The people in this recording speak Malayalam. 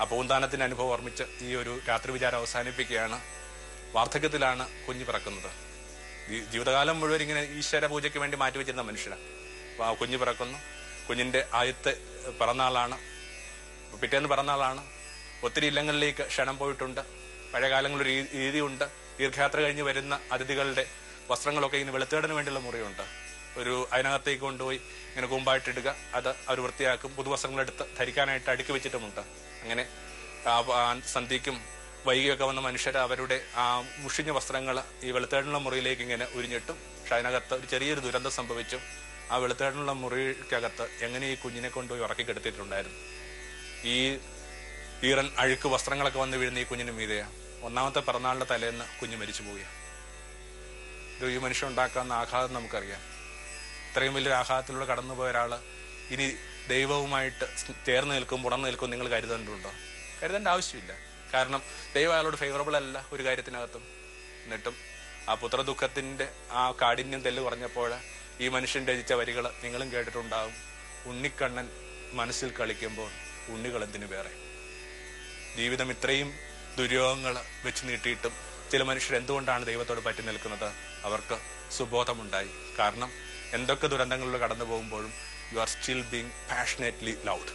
ആ അനുഭവം ഓർമ്മിച്ച് ഈ ഒരു രാത്രി വിചാരം അവസാനിപ്പിക്കുകയാണ്. വാർദ്ധക്യത്തിലാണ് കുഞ്ഞു പിറക്കുന്നത്. ജീവിതകാലം മുഴുവൻ ഇങ്ങനെ ഈശ്വര പൂജയ്ക്ക് വേണ്ടി മാറ്റിവെച്ചിരുന്ന മനുഷ്യനാണ് അപ്പൊ ആ കുഞ്ഞു പിറക്കുന്നു. കുഞ്ഞിന്റെ ആദ്യത്തെ പിറന്നാളാണ്. പിറ്റേന്ന് പിറന്നാളാണ്. ഒത്തിരി ഇല്ലങ്ങളിലേക്ക് ക്ഷണം പോയിട്ടുണ്ട്. പഴയ കാലങ്ങളിൽ ഒരു രീതിയുണ്ട്. ദീർഘയാത്ര കഴിഞ്ഞ് വരുന്ന അതിഥികളുടെ വസ്ത്രങ്ങളൊക്കെ ഇങ്ങനെ വെളുത്തേടിന് വേണ്ടിയുള്ള മുറിയുണ്ട്. ഒരു അതിനകത്തേക്ക് കൊണ്ടുപോയി ഇങ്ങനെ കൂമ്പായിട്ട് ഇടുക അത് അവർ വൃത്തിയാക്കും. പുതുവസ്ത്രങ്ങളെടുത്ത് ധരിക്കാനായിട്ട് അടുക്കി വെച്ചിട്ടുമുണ്ട്. അങ്ങനെ സന്ധ്യയ്ക്കും വൈകിയൊക്കെ വന്ന മനുഷ്യർ അവരുടെ ആ മുഷിഞ്ഞ വസ്ത്രങ്ങൾ ഈ വെളുത്തേടിനുള്ള മുറിയിലേക്ക് ഇങ്ങനെ ഉരിഞ്ഞിട്ടും പക്ഷെ അതിനകത്ത് ഒരു ചെറിയൊരു ദുരന്തം സംഭവിച്ചു ആ വെളുത്തേടിനുള്ള മുറിക്കകത്ത് എങ്ങനെ ഈ കുഞ്ഞിനെ കൊണ്ടുപോയി ഉറക്കി കെടുത്തിട്ടുണ്ടായിരുന്നു ഈ ഈറൻ അഴുക്ക് വസ്ത്രങ്ങളൊക്കെ വന്ന് വീഴുന്ന ഈ കുഞ്ഞിന് മീതെയാ. ഒന്നാമത്തെ പിറന്നാളിന്റെ തലേന്ന് കുഞ്ഞ് മരിച്ചു പോവുക ഇത് ഈ മനുഷ്യൻ ഉണ്ടാക്കാവുന്ന ആഘാതം നമുക്കറിയാം. ഇത്രയും വലിയൊരു ആഘാതത്തിലൂടെ കടന്നുപോയ ഒരാൾ ഇനി ദൈവവുമായിട്ട് ചേർന്ന് നിൽക്കും ഉടർന്നു നിൽക്കും നിങ്ങൾ കരുതേണ്ടതുണ്ടോ? കരുതേണ്ട ആവശ്യമില്ല. കാരണം ദൈവം അയാളോട് ഫേവറബിൾ അല്ല ഒരു കാര്യത്തിനകത്തും. എന്നിട്ടും ആ പുത്രദുഃഖത്തിന്റെ ആ കാഠിന്യം തെല്ല് കുറഞ്ഞപ്പോൾ ഈ മനുഷ്യൻ രചിച്ച വരികൾ നിങ്ങളും കേട്ടിട്ടുണ്ടാകും ഉണ്ണിക്കണ്ണൻ മനസ്സിൽ കളിക്കുമ്പോൾ ഉണ്ണികൾ എന്തിനു വേറെ? ജീവിതം ഇത്രയും ദുര്യോഗങ്ങൾ വെച്ച് നീട്ടിയിട്ടും ചില മനുഷ്യർ എന്തുകൊണ്ടാണ് ദൈവത്തോട് പറ്റി നിൽക്കുന്നത്? അവർക്ക് സുബോധമുണ്ടായി. കാരണം എന്തൊക്കെ ദുരന്തങ്ങളിലൂടെ കടന്നു പോകുമ്പോഴും you are still being passionately loud